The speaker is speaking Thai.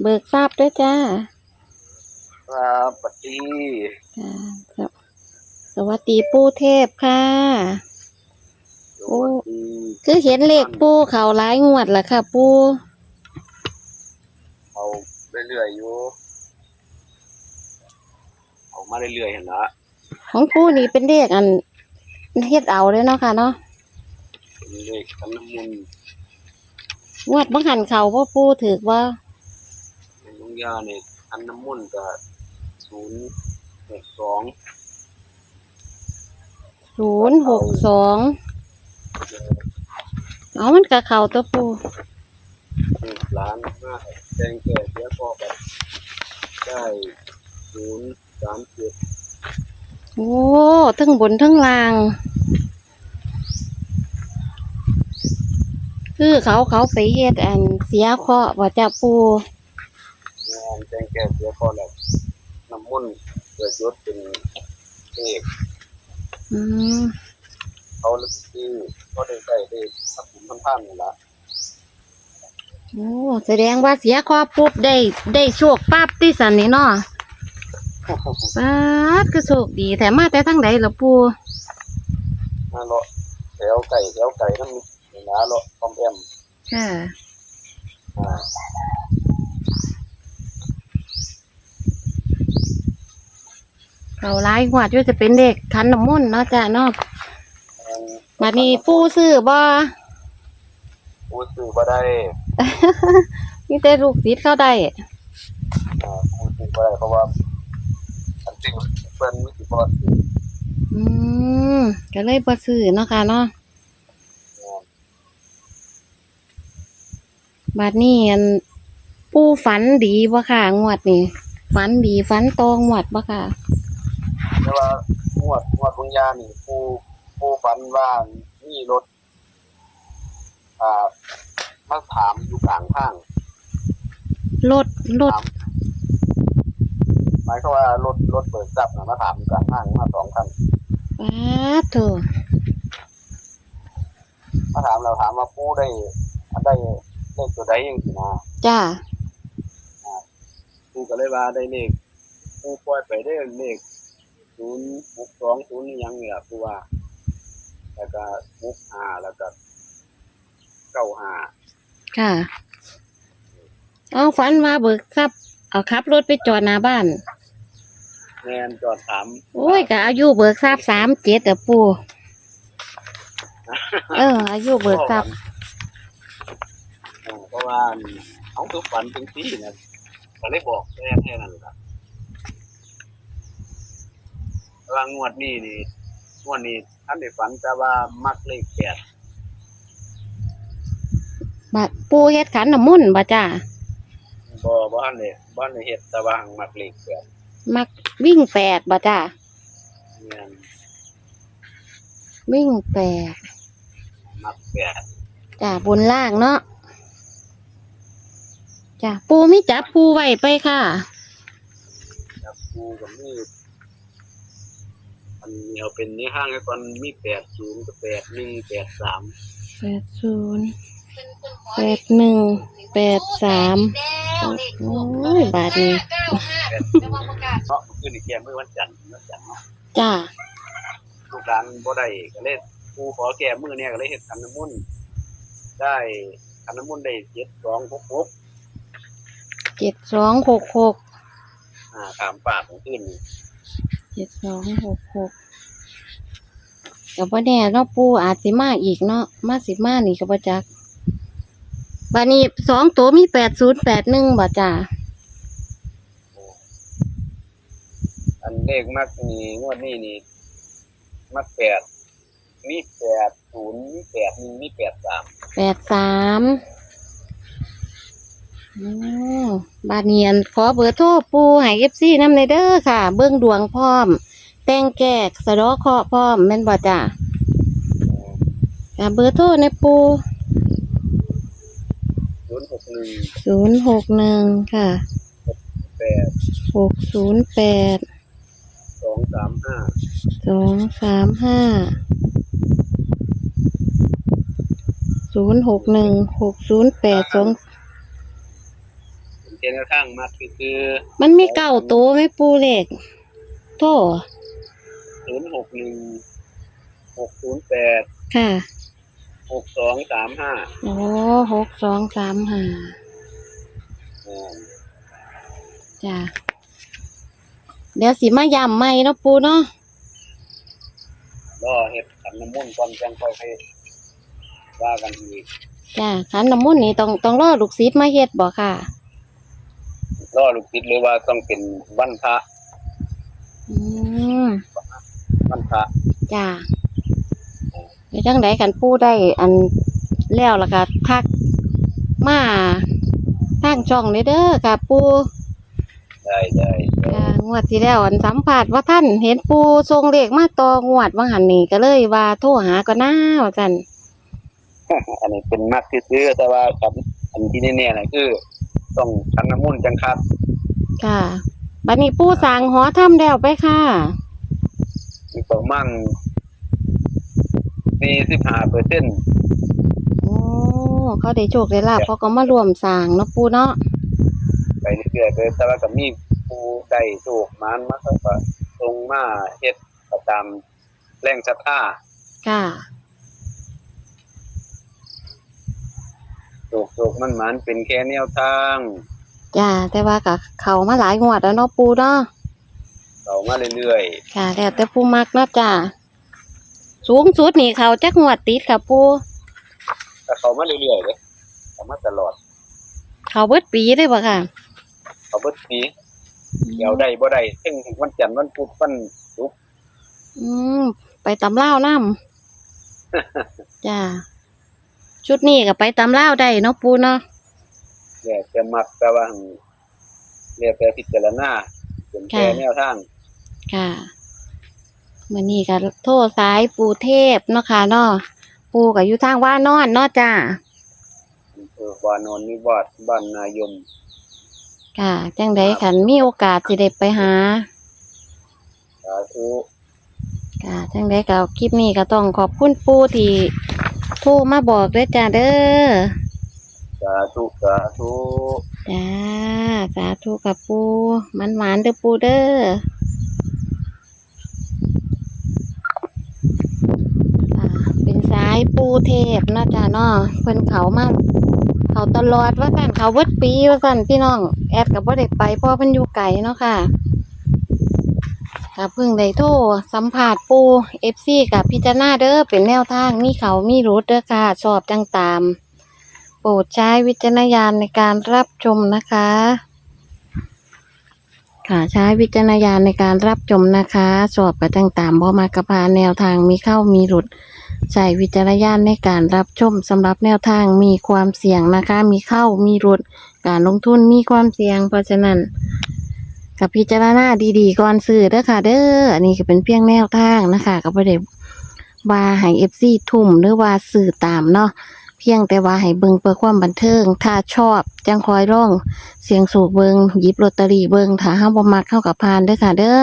เบิกทราบด้วยจ้าครับปฏิจ้าครับสวัสดีปู่เทพค่ะสโอ้วัสดีคือเห็นเลขปู่เขาหลายงวดละค่ะ ปู่เอาเรื่อยๆอยู่เอามาเรื่อยๆเห็นละของปู่นี่เป็นเลขอันเฮ็ดเอาเลยเนาะค่ะเนาะเป็นเลขคันน้ำมุนต์งวดบังหันเขาพ่อปู่ถือว่าเป็นลุง ยาเนี่ยคันน้ำมุนต์กับศูนย์หกสองศูนย์หกสองเอามันกับเขาตัวปู่หนึ่งล้านห้าแดงแก่เสียก็แบบได้ศูนย์สามเจ็ดโอ้ทั้งบนทั้งล่าง คือเขาเขาไปเฮ็ดอันเสียเคราะห์ว่าจะปู่ งานแดงแก่เสียก็แบบน้ำมุ่นเกิดยศเป็นเลขอืมเขาเลยที่ก็ได้ใกล้ได้ทับผมท่านท่านนี่ละโอ้แสดงว่าเสียคราะห์ปุ๊บได้ได้โชคปั๊บที่สันนี่เนาะป๊าดก็โชคดีแต่มาแต่ทั้งใดล่ะปู่มาเลาะแถวไก่แถวไก่น้ำมีหนาเลาะคอมแอมค่ะอ่า เขาหลายหัวดอยู่จะเป็นเด็กขันน้ำมนต์เนาะจ้ะเนาะอันบัดนี้ปู่ซื้อบ่ผู้ซื้อบ่ได้มีแต่ลูกศิษย์เขาได้อ่าผู้ซื้อบ่ได้เพราะว่าอันจริงเพิ่นมีสิบ่ซื้ออืมก็เลยบ่ซื้อเนาะค่ะเนาะอ่าบัดนี้อันปู่ฝันดีบ่ค่ะงวดนี้ฝันดีฝันตองงวดบ่ค่ะ แต่ว่างวดงวดบุญญานี่ผู้ผู้ฝันว่ามีรถอ่ามาถามอยู่กลางทางรถรถถามหมายความว่ารถรถเปิดจับน่ะมาถามอยู่กลางทางมาสองคันป๊าดโถมาถามเราถามว่าผู้ได้ได้เลขตัวใดยังสินะจ้าผู้ก็เลยว่าได้เลขผู้ปล่อยไปได้เลข ศูนย์หกสองศูนย์ยังเนี่ยผู้ว่า แล้วก็หกห้าแล้วก็เก้าห้าค่ะเอาฝันว่าเบิกทรัพย์เอาขับรถไปจอดหน้าบ้าน แมนจอดถามโอ้ยก็อายุเบิกทรัพย์สามเจ็ดอะปู่เออ อายุเบิกทรัพย์เออเพราะว่าเขาคือฝันเป็นที่นะก็เลยบอกแค่แค่นั้นครับ ว่างวดนี้นี่งวดนี้ท่านได้ฝันแต่ว่ามักเลขแปดบัดปูเฮ็ดขันน้ำมนต์บ่จ้าบ่บ่ทันได้บ่ทันได้เฮ็ดแต่ว่าหังมักเลขแปดมักวิ่งแปดบ่จ้าแม่นวิ่งแปดมักแปดจ้าบนล่างเนาะจ้าปูไม่จับปูไว้ไปค่ะ จับคู่กับมี อันนี้เอาเป็นนี่ห้างให้ก่อนมีแปดศูนย์กับแปดหนึ่งแปดสามแปดศูนย์แปดหนึ่งแปดสามโอ้ยบาทนี้แปดศูนย์เนาะมันขึ้นอีกแก่เมื่อวันจันทร์วันจันทร์เนาะจ้าลูกหลานบ่ได้ก็เลยครูขอแก้มือเนี่ยก็เลยเฮ็ดขันน้ำมนต์ได้ขันน้ำมนต์ได้เจ็ดสองหกหกเจ็ดสองหกหกอ่าตามปากของขึ้นนี่ เจ็ดสองหกหกกับว่าแน่เนาะปูอาจสิมาอีกเนาะมาสิมานี่กับว่าจักบานี้สองตัวมีแปดศูนย์แปดหนึ่งบ่จ้าอันเลขมักนี่งวดนี้นี่มักแปดมีแปดศูนย์มีแปดหนึ่งมีแปดสามแปดสาม โอ้บาเนียนขอเบอร์โทรปูให้เอฟซีน้ำในเด้อค่ะ เบื้องดวงพร้อม แต่งแกกสะเดอเคราะห์พร้อมแม่นบ่จ้าค่ะเบอร์โทรในปูศูนย์หกหนึ่งศูนย์หกหนึ่งค่ะแปดหกศูนย์แปดสองสามห้าสองสามห้าศูนย์หกหนึ่งหกศูนย์แปดสอง เป็นเช่นทางมากคือมันมีเก้าตัวไหมปูเลขโทษศูนย์หกหนึ่งหกศูนย์แปดค่ะหกสองสามห้าโอ้หกสองสามห้าจ้ะเดี๋ยวสิมาย้ำใหม่เนาะปูเนาะรอเห็ดขันน้ำมันต์ก่อนจังค่อยไปว่ากันอีกจ้ะขันน้ำมนต์นี่ต้องต้องรอลูกศิษย์มาเฮ็ดบ่ค่ะ รอลูกศิษย์หรือว่าต้องเป็นวันพระอืมวันพระจ้ะไปจังไดกันปูได้อันแล้วแล้วก็ทักมาทางช่องนี้เด้อค่ะปูได้ได้ได้ค่ะงวดที่แล้วอันสัมผัสว่าท่านเห็นปูทรงเลขมาต่องวดว่าหันนี่ก็เลยว่าโทรหาก็น่าว่าจันอันนี้เป็นมักที่ซื้อแต่ว่ากับอันที่แน่ๆนะคือ ต้องขันน้ำมันต์จังครับค่ะบัดนี้ปูสร้างหอถ้ำแล้วไปค่ะมีประมาณสี่สิบห้าเปอร์เซ็นต์โอ้เขาได้โชคได้ลาบเขาก็มารวมสร้างเนาะปูเนาะไปเรื่อยๆเลยแต่ว่าก็มีผู้ได้โชคมันมาเขาก็ตรงมาเฮ็ดประตามแรงศรัทธาค่ะ โชคโชคมันมันเป็นแค่แนวทางจ้าแต่ว่าก็เขามาหลายงวดแล้วเนาะปูเนาะเรามาเรื่อยค่ะแล้วแต่ปูมักเนาะจ้าสูงสุดนี่เขาจักงวดติดค่ะปูๆแต่เขามาเรื่อยๆเลยเขามาตลอด เขาเบิดปีได้บ่ค่ะเขาเบิดปีเดี๋ยวได้บ่ได้ซึ่งวันจันทร์วันพุธวันศุกร์อืมไปตำเล่าวน้ำ จ้า ชุดนี้ก็ไปตำเล่าวได้เนาะปูเนาะ เนี่ยจะมักแต่ว่าหั่นเรียกแต่พิจารณาเป็นแค่แนวทางค่ะมื่อนี้ก็โทษสายปูเทพเนาะค่ะเนาะปูก็อยู่ทางว่านอนเนาะจ้า อำเภอวานอนนิวาสบ้านนายม ค่ะ จังไดขันมีโอกาสสิได้ไปหา สาธุ ค่ะ จังไดก็คลิปนี้ก็ต้องขอบคุณปูที่ โทรมาบอกด้วยจ้าเด้อสาธุสาธุจ้าสาธุกับปูมันหวานๆเด้อปูเด้ออ่าเป็นสายปูเทพเนาะจ้าเนาะเพิ่นเขามาเขาตลอดว่าสั่นเขาเบิดปีว่าสั่นพี่น้อง แอดกับว่าได้ไปเพราะเพิ่นอยู่ไกลเนาะค่ะ กับเพิ่งได้โทรสัมผัสปูเอฟซีกับพิจารณาเด้อเป็นแนวทางมีเขามีรุดเด้อค่ะชอบจังตาม โปรดใช้วิจารณญาณในการรับชมนะคะ ค่ะใช้วิจารณญาณในการรับชมนะคะสอบกับต่างๆบ่มากระพานแนวทางมีเข้ามีหลุดใช้วิจารณญาณในการรับชมสำหรับแนวทางมีความเสี่ยงนะคะ มีเข้ามีหลุดการลงทุนมีความเสี่ยงเพราะฉะนั้น กับพิจารณาดีๆก่อนซื้อเด้อค่ะ เด้ออันนี้ก็เป็นเพียงแนวทางนะคะก็บ่ได้ว่าให้เอฟซีทุ่มหรือว่าซื้อตามเนาะเพียงแต่ว่าให้เบิ่งเพื่อความบันเทิง ถ้าชอบจังคอยร้อง เสียงสูบเบิงหยิบลอตเตอรี่เบิงถ้าห้าบ่มักเข้ากับพานเด้อค่ะ เด้อ